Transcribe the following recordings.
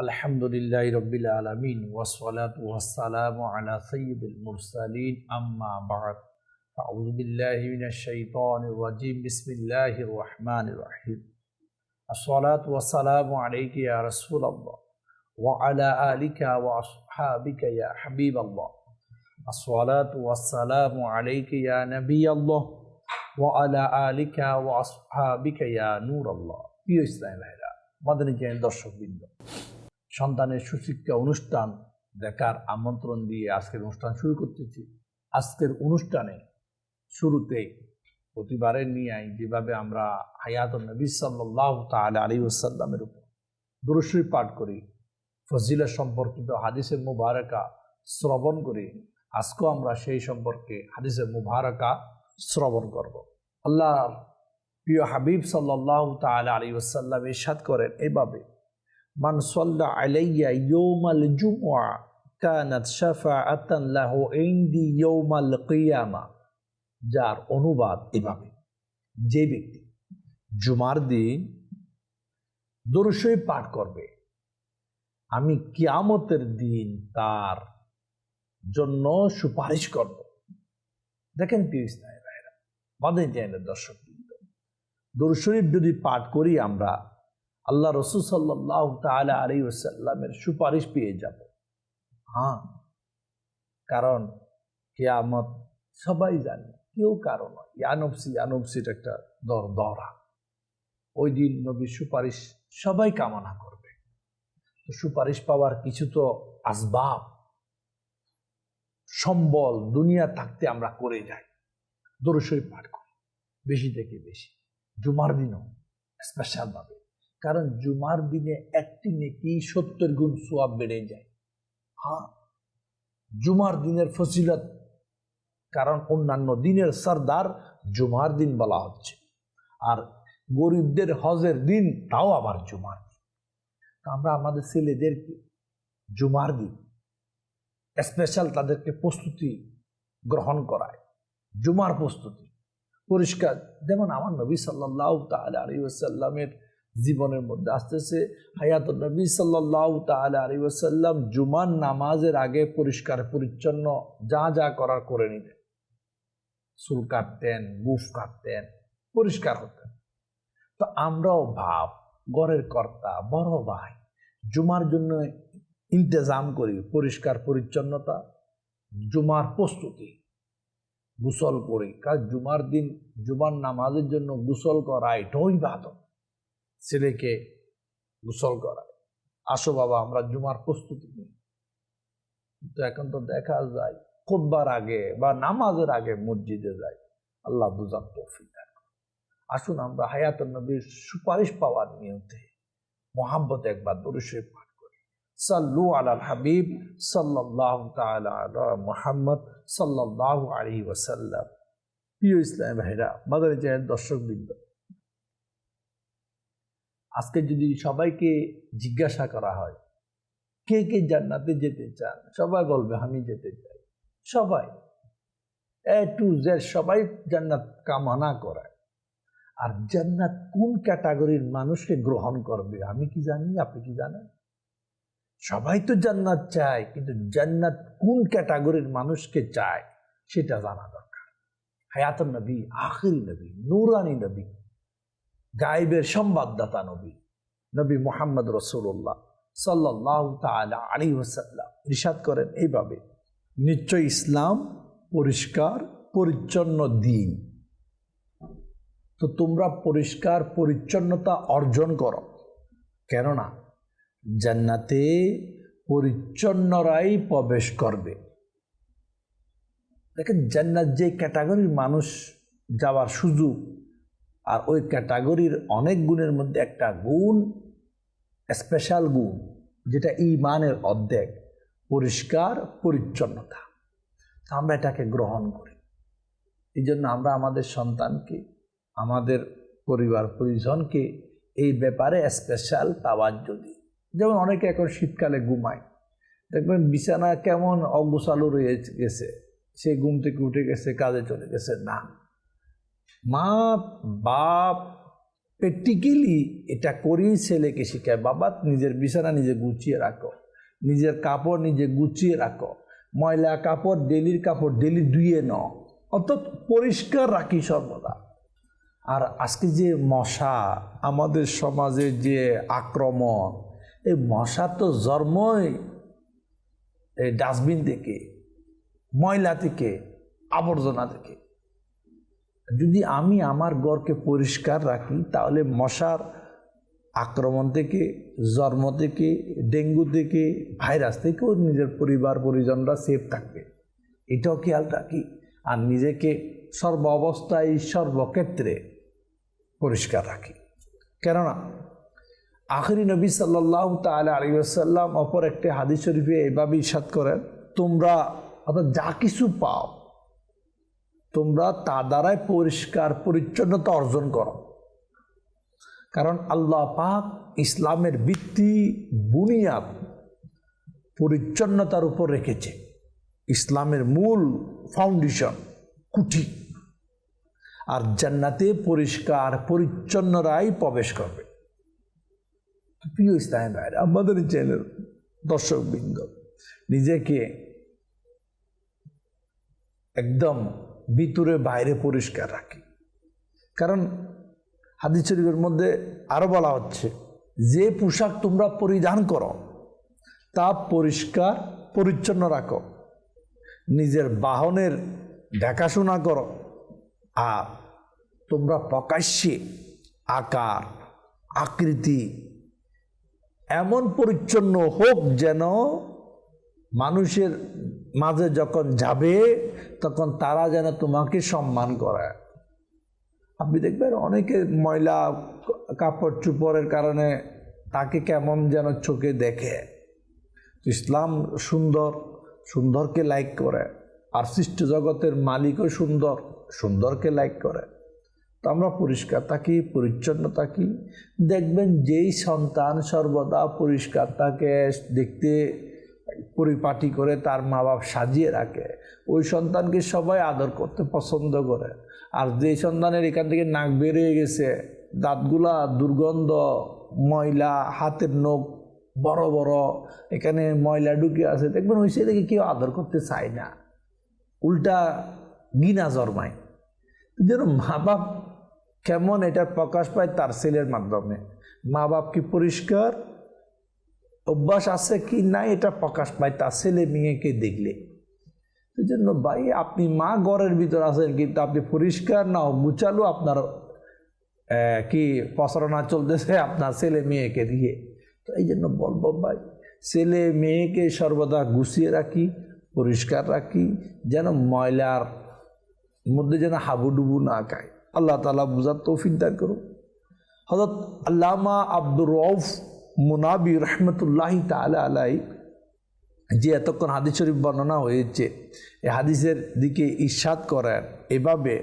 الحمد لله رب العالمين والصلاة والسلام على سيد المرسلين أما بعد أعوذ بالله من الشيطان الرجيم بسم الله الرحمن الرحيم الصلاة والسلام عليك يا رسول الله وعلى آلك وأصحابك يا حبيب الله الصلاة والسلام عليك يا نبي الله وعلى آلك وأصحابك يا نور الله প্রিয় ইসলাম ভাইরা মাদানী চ্যানেল দর্শকবৃন্দ সন্তানের সুশিক্ষা অনুষ্ঠান দেখার আমন্ত্রণ দিয়ে আজকের অনুষ্ঠান শুরু করতেছি। আজকের অনুষ্ঠানে শুরুতে প্রতিবারের নিয়ে যেভাবে আমরা হায়াত নবী সাল্লাহ তাল আলী ওসাল্লামের উপর দুরুশ্রী পাঠ করি ফজিলা সম্পর্কিত হাদিসের মুবারকা শ্রবণ করি, আজকেও আমরা সেই সম্পর্কে হাদিসের মুবারকা শ্রবণ করব। আল্লাহ প্রিয় হাবিব সাল্লাহ তাল আলী ওসাল্লাম ইসাদ করেন এভাবে মান সাল্লা আলাইয়া ইয়ৌমাল জুমুয়া কানাত শাফাআতান লাহু ইনদি ইয়ৌমাল কিয়ামা। যার অনুবাদ এভাবে, যে ব্যক্তি জুমার দিন দরুশই পাঠ করবে, আমি কিয়ামতের দিন তার জন্য সুপারিশ করব। দেখেন ইসলামী ভাইরা মাদের দর্শক দরুদ শরীফ যদি পাঠ করি আমরা আল্লাহ রসুল সাল্লাহ তালা আলী ওসাল্লামের সুপারিশ পেয়ে যাব। হ্যাঁ। কারণ কেয়ামত সবাই জানে, কেউ কারও নয়। ইয়ানবসি ইয়ানবসির একটা দর, দরা। ওই দিন নবীর সুপারিশ সবাই কামনা করবে। তো সুপারিশ পাওয়ার কিছু তো আসবাব, সম্বল দুনিয়া থাকতে আমরা করে যাই। দরসই পাঠ করি। বেশি থেকে বেশি। জুমার দিনও স্পেশালভাবে কারণ জুমার দিনে একটি নেকি সত্তর গুণ সোয়াব বেড়ে যায়। হ্যাঁ জুমার দিনের ফসিলত কারণ অন্যান্য দিনের সর্দার জুমার দিন বলা হচ্ছে। আর গরিবদের হজের দিন, তাও আবার জুমার দিন। আমরা আমাদের ছেলেদেরকে জুমার দিন স্পেশাল তাদেরকে প্রস্তুতি গ্রহণ করায়। জুমার প্রস্তুতি। পরিষ্কার, যেমন আমার নবী সাল্লাহ তাল আলী ওসাল্লামের জীবনের মধ্যে। আসতেছে হায়াত নবী সাল্লাহ তাল আলী ওসাল্লাম জুমান নামাজের আগে পরিষ্কার, পরিচ্ছন্ন, যা যা করার করে নিতেন। চুল কাটতেন বুফ কাটতেন, পরিষ্কার হতেন তো আমরাও ভাব গড়ের কর্তা, বড় ভাই, জুমার জন্য ইন্তজাম করি পরিষ্কার, পরিচ্ছন্নতা, জুমার প্রস্তুতি, গুসল করি। কারণ জুমার দিন, জুমার নামাজের জন্য গুসল করা এটাও ইবাদত। ছেলেকে গুসল করায়। আসো বাবা, আমরা জুমার প্রস্তুতি নিই। কিন্তু এখন তো দেখা যায় খোদবার আগে বা নামাজের আগে মসজিদে যাই আল্লাহ বুঝার তৌফিক আসুন আমরা হায়াত নবীর সুপারিশ পাওয়ার নিয়তে মোহাম্মত একবার দরুশে পাঠ করি। সাল্লু আলাল হাবিব সাল্লাহ মোহাম্মদ সাল্লাহ আলী ওসাল্লাম প্রিয় ইসলাম ভাইরা মাদারি চ্যানেল দর্শকবৃন্দ আজকে যদি সবাইকে জিজ্ঞাসা করা হয়, কে কে জান্নাতে যেতে চান? সবাই বলবে, আমি যেতে চাই। সবাই। এ টু জেড সবাই জান্নাত কামনা করে। আর জান্নাত কোন ক্যাটাগরির মানুষকে গ্রহণ করবে, আমি কি জানি, আপনি কি জানেন? সবাই তো জান্নাত চায়, কিন্তু জান্নাত কোন ক্যাটাগরির মানুষকে চায়, সেটা জানা দরকার। হায়াত নবী, আখির নবী, নুরানি নবী গাইবের সংবাদদাতা নবী নবী মোহাম্মদ রসুল্লাহ সাল্লাহ আলী ওসাল্লাম রিসাদ করেন এইভাবে নিশ্চয় ইসলাম পরিষ্কার, পরিচ্ছন্ন দিন। তো তোমরা পরিষ্কার, পরিচ্ছন্নতা অর্জন করো। কেননা জান্নাতে পরিচ্ছন্নরাই প্রবেশ করবে। দেখেন জান্নাত যে ক্যাটাগরির মানুষ যাওয়ার সুযোগ আর ওই ক্যাটাগরির অনেক গুণের মধ্যে একটা গুণ স্পেশাল গুণ, যেটা ইমানের অর্ধেক, পরিষ্কার, পরিচ্ছন্নতা। আমরা এটাকে গ্রহণ করি। এই জন্য আমরা আমাদের সন্তানকে, আমাদের পরিবার পরিজনকে এই ব্যাপারে স্পেশাল তাওয়াজ্য দিই যেমন অনেকে এখন শীতকালে ঘুমায়, দেখবেন বিছানা কেমন অগোছালো রয়ে গেছে সে ঘুম থেকে উঠে গেছে, কাজে চলে গেছে, না। মা বাপ প্র্যাকটিক্যালি এটা করেই ছেলেকে শেখায়। বাবা, নিজের বিছানা নিজে গুছিয়ে রাখো। নিজের কাপড় নিজে গুছিয়ে রাখো। ময়লা কাপড়, ডেলির কাপড় ডেলি ধুয়ে ন অর্থাৎ পরিষ্কার রাখি সর্বদা। আর আজকে যে মশা, আমাদের সমাজে যে আক্রমণ, এই মশা তো জন্মই এই ডাস্টবিন থেকে, ময়লা থেকে, আবর্জনা থেকে। যদি আমি আমার ঘরকে পরিষ্কার রাখি, তাহলে মশার আক্রমণ থেকে, জন্ম থেকে, ডেঙ্গু থেকে, ভাইরাস থেকেও নিজের পরিবার, পরিজনরা সেফ থাকবে। এটাও খেয়াল রাখি। আর নিজেকে সর্ব অবস্থায় সর্বক্ষেত্রে পরিষ্কার রাখি। কেননা, আখরি নবী সাল্লাহ তাল আলী আসাল্লাম অপর একটি হাদিস শরীফে এভাবে ইসাদ করেন, তোমরা অর্থাৎ যা কিছু পাও তোমরা তা দ্বারাই পরিষ্কার পরিচ্ছন্নতা অর্জন করো। কারণ আল্লাহ পাক ইসলামের ভিত্তি, বুনিয়াদ পরিচ্ছন্নতার উপর রেখেছে। ইসলামের মূল ফাউন্ডেশন কুঠি। আর জান্নাতে পরিষ্কার, পরিচ্ছন্নরাই প্রবেশ করবে। প্রিয় ইসলাম ভাইরা, আমাদের চ্যানেল দর্শকবৃন্দ, নিজেকে একদম ভিতরে বাইরে পরিষ্কার রাখি। কারণ হাদিস শরীফের মধ্যে আরও বলা হচ্ছে, যে পোশাক তোমরা পরিধান করো, তা পরিষ্কার, পরিচ্ছন্ন রাখো। নিজের বাহনের দেখাশোনা করো, আর তোমরা প্রকাশ্যে আকার, আকৃতি, এমন পরিচ্ছন্ন হোক যেন মানুষের মাঝে যখন যাবে, তখন তারা যেন তোমাকে সম্মান করে আপনি দেখবেন অনেকে ময়লা, কাপড় চুপড়ের কারণে তাকে কেমন যেন চোখে দেখে। ইসলাম সুন্দর, সুন্দরকে লাইক করে। আর সৃষ্ট জগতের মালিকও সুন্দর, সুন্দরকে লাইক করে। তো আমরা পরিষ্কার থাকি পরিচ্ছন্ন থাকি দেখবেন যেই সন্তান সর্বদা পরিষ্কার থাকে, দেখতে পরিপাটি করে তার মা বাপ সাজিয়ে রাখে। ওই সন্তানকে সবাই আদর করতে পছন্দ করে। আর যে সন্তানের এখান থেকে নাক বেরিয়ে গেছে, দাঁতগুলা দুর্গন্ধ, ময়লা, হাতের নখ বড় বড়, এখানে ময়লা ঢুকে আছে, দেখবেন ওই থেকে কেউ আদর করতে চায় না। উল্টা গিনা জন্মায়। যেন মা বাপ কেমন এটার প্রকাশ পায় তার ছেলের মাধ্যমে। মা বাপ কি পরিষ্কার? অভ্যাস আছে কি না এটা প্রকাশ পায় তার ছেলে মেয়েকে দেখলে। এই জন্য ভাই, আপনি মা ঘরের ভিতর আছেন, কিন্তু আপনি পরিষ্কার না গুচালো আপনার কি প্রচারণা চলতেছে আপনার ছেলে মেয়েকে দিয়ে। তো এই জন্য বলব ভাই, ছেলে মেয়েকে সর্বদা গুছিয়ে রাখি, পরিষ্কার রাখি, যেন ময়লার মধ্যে যেন হাবুডুবু না খায়। আল্লাহ তালা বুঝার তৌফিক দান করুন হজরত আল্লামা আব্দুর রৌফ মুনাবি রহমতুল্লাহি তালা আলাই, যে এতক্ষণ হাদিস শরীফ বর্ণনা হয়েছে এই হাদিসের দিকে ইস্বাদ করেন। এভাবে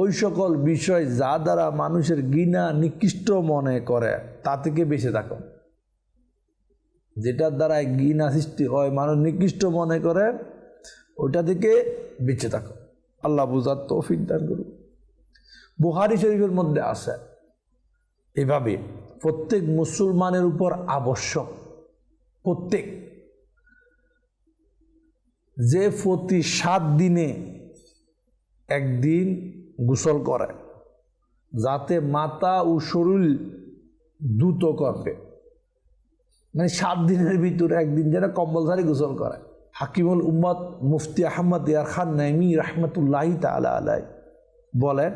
ওই সকল বিষয় যা দ্বারা মানুষের গিনা নিকৃষ্ট মনে করে, তা থেকে বেঁচে থাকো। যেটার দ্বারা গিনা সৃষ্টি হয়, মানুষ নিকৃষ্ট মনে করে ওইটা থেকে বেঁচে থাকো। আল্লাহ বুঝার তৌফিক দান করুন বুহারি শরীফের মধ্যে আসে এভাবে প্রত্যেক মুসলমানের উপর আবশ্যক। প্রত্যেক। যে প্রতি সাত দিনে একদিন গোসল করে, যাতে মাতা ও শরীর দ্রুত করবে। মানে সাত দিনের ভিতরে একদিন যেন কম্পালসারি গোসল করে। হাকিমুল উম্মদ মুফতি আহমদ ইয়ার খান নাইমি রহমতুল্লাহি তালা আলাই বলেন,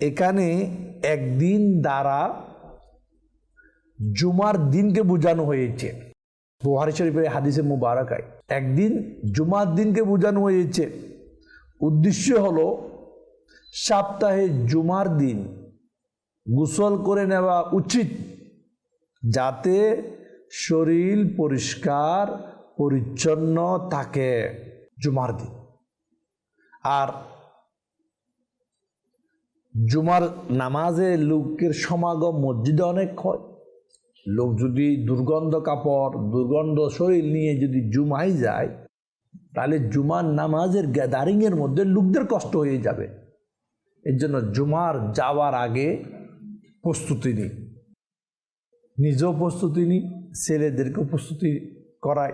এখানে একদিন দ্বারা জুমার দিনকে বোঝানো হয়েছে। বুহারি শরীফের হাদিসে মুবারকায় একদিন জুমার দিনকে বোঝানো হয়েছে। উদ্দেশ্য হলো, সপ্তাহে জুমার দিন গোসল করে নেওয়া উচিত, যাতে শরীর পরিষ্কার, পরিচ্ছন্ন থাকে জুমার দিন। আর জুমার নামাজে লোকের সমাগম মসজিদে অনেক হয়। লোক যদি দুর্গন্ধ কাপড়, দুর্গন্ধ শরীর নিয়ে যদি জুমাই যায়, তাহলে জুমার নামাজের গ্যাদারিংয়ের মধ্যে লোকদের কষ্ট হয়ে যাবে। এর জন্য জুমার যাওয়ার আগে প্রস্তুতি নিই নিজেও প্রস্তুতি নিই ছেলেদেরকেও প্রস্তুতি করায়,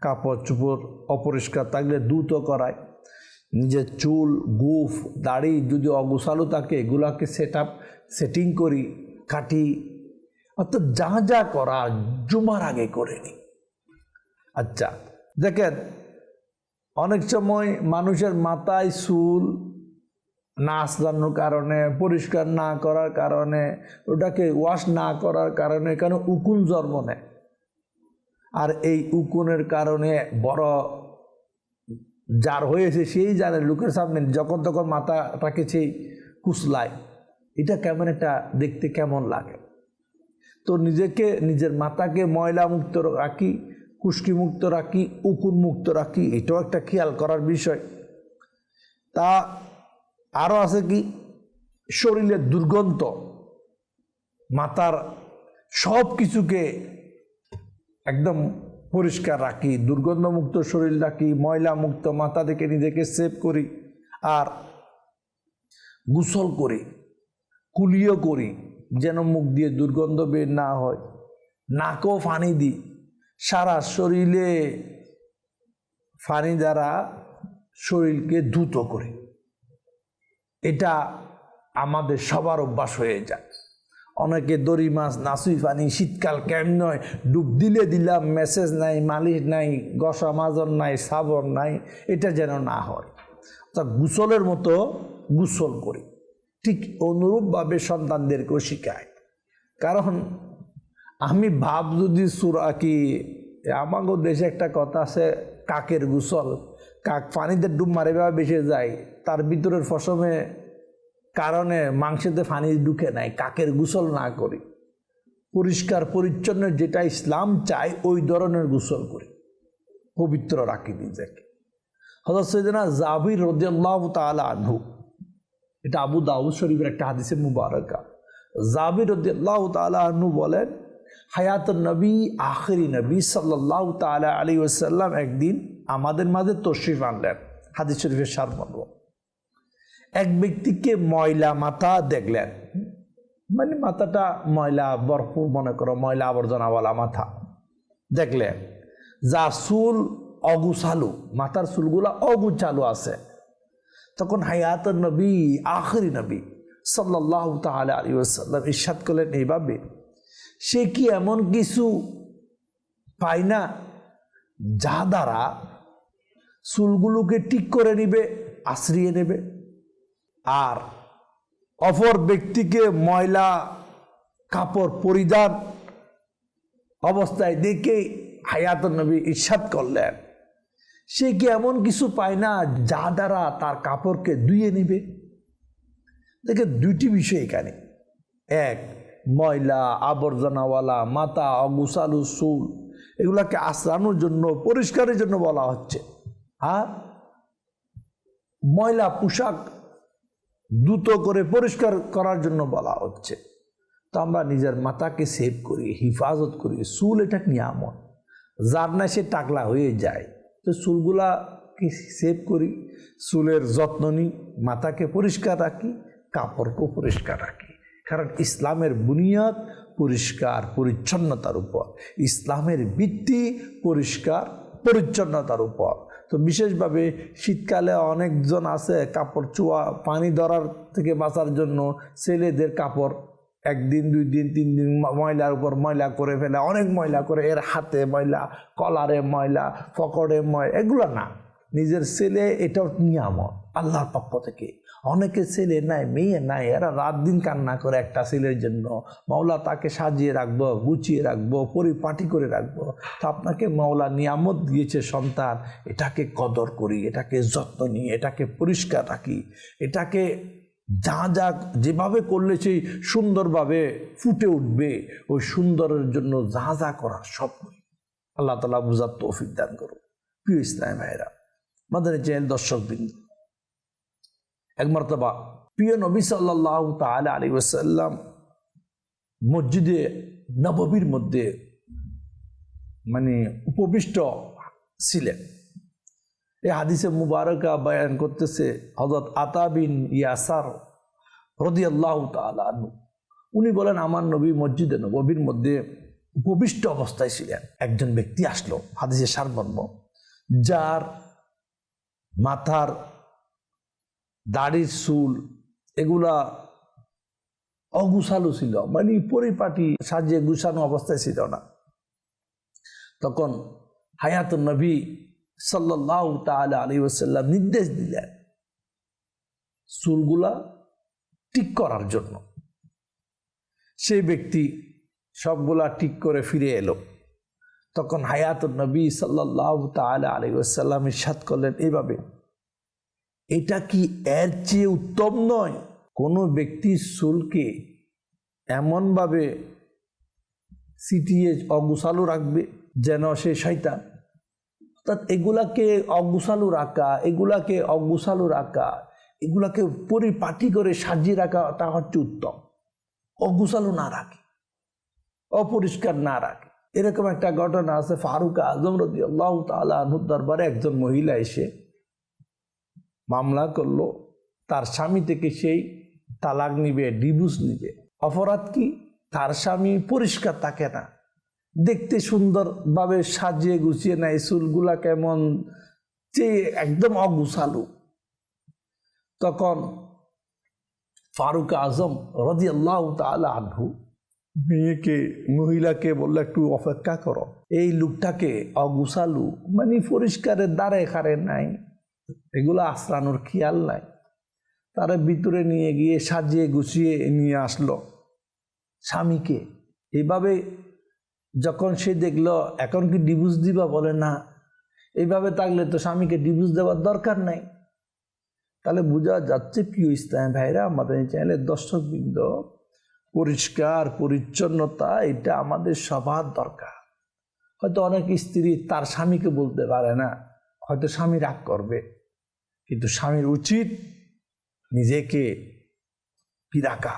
কাপড় চোপড় অপরিষ্কার থাকলে দ্রুত করায়। নিজের চুল, গুফ, দাড়ি যদি অগুসালু থাকে, এগুলাকে সেট আপ, সেটিং করি কাটি অর্থাৎ যা যা করা জুমার আগে করে নি। আচ্ছা দেখেন, অনেক সময় মানুষের মাথায় চুল না আসলানোর কারণে, পরিষ্কার না করার কারণে, ওটাকে ওয়াশ না করার কারণে কেন উকুন জন্ম নেয়? আর এই উকুনের কারণে বড় যার হয়েছে সেই জানে লোকের সামনে, যখন তখন মাথাটাকে সেই কুচলায়। এটা কেমন একটা দেখতে কেমন লাগে? তো নিজেকে, নিজের মাথাকে ময়লা মুক্ত রাখি মুক্ত রাখি উকুন মুক্ত রাখি, এটাও একটা খেয়াল করার বিষয়। তা আরও আছে কি? শরীরের দুর্গন্ধ মাথার সব কিছুকে একদম পরিষ্কার রাখি, দুর্গন্ধমুক্ত শরীর রাখি ময়লা মুক্ত মাথা থেকে নিজেকে সেভ করি আর গোসল করি, কুলিও করি যেন মুখ দিয়ে দুর্গন্ধ বের না হয়। নাকও ফানি দিই। সারা শরীরে ফানি দ্বারা শরীরকে দ্রুত করে। এটা আমাদের সবার অভ্যাস হয়ে যায়। অনেকে দড়ি মাছ নাসুই পানি শীতকাল কেমন নয়? ডুব দিলে দিলাম, মেসেজ নাই, মালিশ নাই, গসা মাজন নাই সাবন নাই, এটা যেন না হয়। তা গুসলের মতো গুসল করি। ঠিক অনুরূপভাবে সন্তানদেরকেও শিখায়। কারণ আমি ভাব যদি সুরা কি আমাগো দেশে একটা কথা আছে, কাকের গুসল, কাক পানিতে ডুব মারে বেসে যায়, তার ভিতরের ফসমে কারণে মাংসেতে পানি ঢুকে নাই, কাকের গুসল না করি। পরিষ্কার, পরিচ্ছন্ন যেটা ইসলাম চায়, ওই ধরনের গুসল করি। পবিত্র রাখি নিজেকে। হজরত সৈদিনা জাবির রদিয়াল্লাহ তালা আনহু এটা আবু দাউদ শরীফের একটা হাদিসে মুবারকা। জাবির তালা বলেন হায়াত নবী, আখরি নবী সাল্লাহ তালা আলী ওসাল্লাম একদিন আমাদের মাঝে তশরিফ আনলেন। হাদিস শরীফের সারমর্ম এক ব্যক্তিকে ময়লা মাথা দেখলেন। মানে মাথাটা ময়লা ভরপুর মনে করো, ময়লা আবর্জনাওয়ালা মাথা। দেখলেন, যা চুল অগুছালু মাথার চুলগুলা অগুছালু আছে। তখন হায়াত নবী, আখরি নবী সাল্লাহ তাহলে আলী ওসাল্লাম ইস্বাদ করলেন এইভাবে, সে কি এমন কিছু পায় না যা দ্বারা চুলগুলোকে ঠিক করে নিবে আশ্রিয়ে নেবে? আর অপর ব্যক্তিকে ময়লা, কাপড় পরিধান অবস্থায় দেখে হায়াত নবী ইস্বাদ করলেন। সে কি এমন কিছু পায় না যা দ্বারা তার কাপড়কে ধুয়ে নেবে? দেখে দুইটি বিষয় এখানে। এক, ময়লা, আবর্জনাওয়ালা, মাথা অগুসালু চুল, এগুলাকে আশ্রানোর জন্য, পরিষ্কারের জন্য বলা হচ্ছে। আর ময়লা, পোশাক দ্রুত করে পরিষ্কার করার জন্য বলা হচ্ছে। তো আমরা নিজের মাথাকে সেভ করি, হিফাজত করি। চুল এটা নিয়ামত। যার না সে টাকলা হয়ে যায়। তো চুলগুলাকে সেভ করি? চুলের যত্ন নিই, মাথাকে পরিষ্কার রাখি, কাপড়কেও পরিষ্কার রাখি। কারণ ইসলামের বুনিয়াদ পরিষ্কার, পরিচ্ছন্নতার উপর। ইসলামের ভিত্তি পরিষ্কার, পরিচ্ছন্নতার উপর। তো বিশেষভাবে শীতকালে অনেকজন আছে কাপড় চুয়া, পানি ধরার থেকে বাঁচার জন্য ছেলেদের কাপড় একদিন, দুই দিন, তিন দিন ময়লার উপর ময়লা করে ফেলে, অনেক ময়লা করে, এর হাতে ময়লা, কলারে ময়লা ফকড়ে ময়লা এগুলো না। নিজের ছেলে এটাও নিয়ামত, আল্লাহর পক্ষ থেকে। অনেকে ছেলে নাই, মেয়ে নাই, এরা রাত দিন কান্না করে একটা ছেলের জন্য। মাওলা তাকে সাজিয়ে রাখব, গুছিয়ে রাখব, পরিপাটি করে রাখব। তো আপনাকে মাওলা নিয়ামত দিয়েছে সন্তান, এটাকে কদর করি, এটাকে যত্ন নিই, এটাকে পরিষ্কার রাখি। এটাকে যা যা যেভাবে করলে সেই সুন্দরভাবে ফুটে উঠবে, ওই সুন্দরের জন্য যা যা করা সব করি। আল্লাহ তালা বুঝার তৌফিক দান করুন প্রিয় ইসলাম ভাইরা আমাদের চ্যানেল দর্শক বিন্দু এক মর্তবা, প্রিয় নবী সাল্লাহ তাহলে আলী ওসাল্লাম মসজিদে নববীর মধ্যে মানে উপবিষ্ট ছিলেন। এই হাদিসে মুবারকা বয়ান করতেছে হজরত আতাবিন ইয়াসার রদি আল্লাহ তালু উনি বলেন, আমার নবী মসজিদে নবীর মধ্যে উপবিষ্ট অবস্থায় ছিলেন। একজন ব্যক্তি আসলো, হাদিসের সারমর্ম। যার মাথার দাড়ির চুল এগুলা অগুছালো ছিল মানে পরিপাটি, সাজিয়ে গুছানো অবস্থায় ছিল না। তখন হায়াতুন নবী সাল্লাহ তালা আলী ওসাল্লাম নির্দেশ দিলেন চুলগুলা ঠিক করার জন্য। সেই ব্যক্তি সবগুলা ঠিক করে ফিরে এলো। তখন হায়াতুন নবী সাল্লাহ তালা আলী ওসাল্লাম ইসাদ করলেন এইভাবে এটা কি এর চেয়ে উত্তম নয়? কোনো ব্যক্তির চুলকে এমনভাবে সিটিয়ে অগুছালো রাখবে যেন সে শয়তান অর্থাৎ এগুলাকে অগুছালু রাখা, এগুলাকে অগুছালু রাখা, এগুলাকে পরিপাটি করে সাজিয়ে রাখা, তা হচ্ছে উত্তম। অগুছালু না রাখে, অপরিষ্কার না রাখে। এরকম একটা ঘটনা আছে, ফারুক আজম রদি আল্লাহ দরবারে একজন মহিলা এসে মামলা করল। তার স্বামী থেকে সেই তালাক নিবে, ডিভোর্স নিবে। অপরাধ কি? তার স্বামী পরিষ্কার থাকে না। দেখতে সুন্দরভাবে সাজিয়ে গুছিয়ে নেয়, চুলগুলা কেমন যে একদম অগুছালু। তখন ফারুক আজম রদি আল্লাহ আনহু মেয়েকে, মহিলাকে বলল, একটু অপেক্ষা করো। এই লোকটাকে অগুছালু মানে পরিষ্কারের দ্বারে খারে নাই, এগুলো আশ্রানোর খেয়াল নাই। তারা ভিতরে নিয়ে গিয়ে সাজিয়ে গুছিয়ে নিয়ে আসলো স্বামীকে। এইভাবে যখন সে দেখল, এখন কি ডিভোর্স দিবা বলে না? এইভাবে থাকলে তো স্বামীকে ডিভোর্স দেওয়ার দরকার নাই। তাহলে বোঝা যাচ্ছে প্রিয় ইসলাম ভাইরা, আমাদের এই চ্যানেলের দর্শকবৃন্দ, পরিষ্কার, পরিচ্ছন্নতা, এটা আমাদের সবার দরকার। হয়তো অনেক স্ত্রী তার স্বামীকে বলতে পারে না, হয়তো স্বামী রাগ করবে। কিন্তু স্বামীর উচিত নিজেকে কি রাখা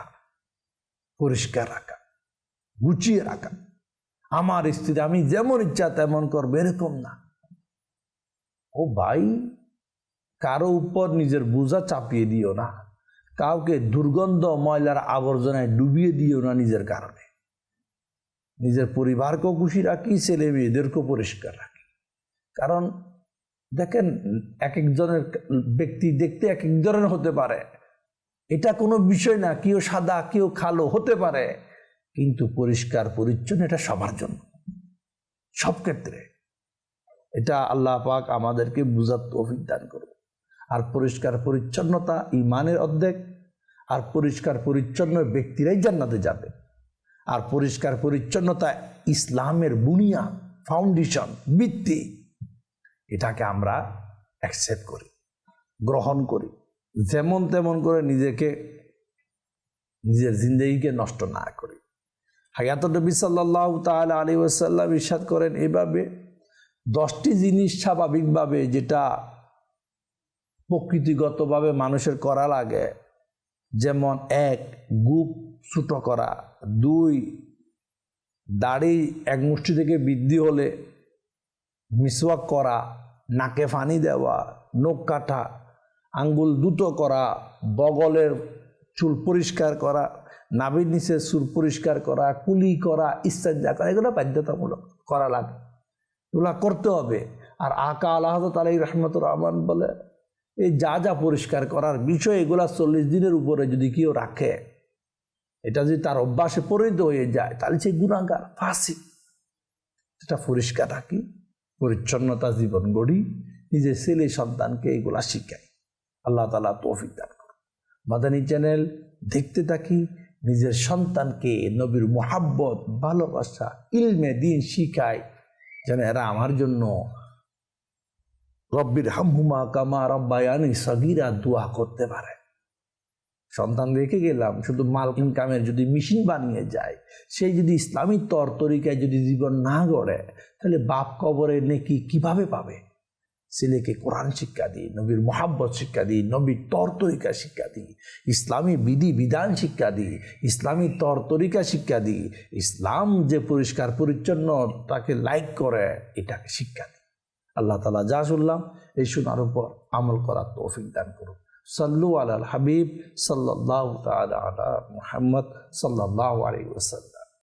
পরিষ্কার রাখা, গুছিয়ে রাখা। আমার স্ত্রী আমি যেমন ইচ্ছা তেমন করবে, এরকম না। ও ভাই, কারও উপর নিজের বোঝা চাপিয়ে দিও না। কাউকে দুর্গন্ধ, ময়লার আবর্জনায় ডুবিয়ে দিও না নিজের কারণে। নিজের পরিবারকেও খুশি রাখি, ছেলে মেয়েদেরকেও পরিষ্কার রাখি। কারণ দেখেন, এক একজনের ব্যক্তি দেখতে এক এক ধরনের হতে পারে। এটা কোনো বিষয় না, কেউ সাদা, কেউ খালো হতে পারে। কিন্তু পরিষ্কার, পরিচ্ছন্ন এটা সবার জন্য। সব ক্ষেত্রে। এটা আল্লাহ পাক আমাদেরকে বুঝার তৌফিক দান করুন। আর পরিষ্কার, পরিচ্ছন্নতা ইমানের অর্ধেক, আর পরিষ্কার, পরিচ্ছন্ন ব্যক্তিরাই জান্নাতে যাবে। আর পরিষ্কার, পরিচ্ছন্নতা ইসলামের বুনিয়া ফাউন্ডেশন ভিত্তি, এটাকে আমরা অ্যাকসেপ্ট করি, গ্রহণ করি। যেমন তেমন করে নিজেকে, নিজের জিন্দগিকে নষ্ট না করি। হায়াত নবী সাল্লাহ তাল আলী ওসাল্লাম ইসাদ করেন এভাবে দশটি জিনিস স্বাভাবিকভাবে যেটা প্রকৃতিগতভাবে মানুষের করা লাগে। যেমন এক, গুপ ছুটো করা। দুই, দাড়ি এক মুষ্টি থেকে বৃদ্ধি হলে মিসওয়াক করা, নাকে ফানি দেওয়া, নখ কাটা, আঙ্গুল দুটো করা, বগলের চুল পরিষ্কার করা। নাভির নিচে চুল পরিষ্কার করা, কুলি করা, ইস্তাঞ্জা করা, এগুলো বাধ্যতামূলক করা লাগে। এগুলো করতে হবে। আর আকা আল্লাহ তালাই রহমতুর রহমান বলে, এই যা যা পরিষ্কার করার বিষয় এগুলা চল্লিশ দিনের উপরে যদি কেউ রাখে, এটা যদি তার অভ্যাসে পরিণত হয়ে যায়, তাহলে সে গুণাগার ফাঁসি সেটা পরিষ্কার রাখি, পরিচ্ছন্নতা জীবন গড়ি, নিজের ছেলে, সন্তানকে এগুলা শিখাই। আল্লাহ তালা তৌফিক দান মাদানী চ্যানেল, দেখতে থাকি নিজের সন্তানকে নবীর মোহাব্বত, ভালোবাসা, ইলমে দিন শিখায়, যেন এরা আমার জন্য রব্বির হামহুমা কামা রব্বায়ানি সগিরা দোয়া করতে পারে। সন্তান রেখে গেলাম, শুধু মাল ইনকামের যদি মেশিন বানিয়ে যায় সেই যদি ইসলামিক তর তরিকায় যদি জীবন না গড়ে, তাহলে বাপ কবরে নেকি কীভাবে পাবে? ছেলেকে কোরআন শিক্ষা দিই, নবীর মোহাব্বত শিক্ষা দিই, নবীর তর তরিকা শিক্ষা দিই, ইসলামী বিধি বিধান শিক্ষা দিই, ইসলামী তর তরিকা শিক্ষা দিই, ইসলাম যে পরিষ্কার পরিচ্ছন্ন তাকে লাইক করে, এটাকে শিক্ষা দিই। আল্লাহ তালা যা শুনলাম, এই শোনার উপর আমল করার তৌফিক দান করুন সাল্লু আলাল হাবিব সাল্লাহ তালা আলা মুহাম্মদ সাল্লাহ আলী ওসাল্লাম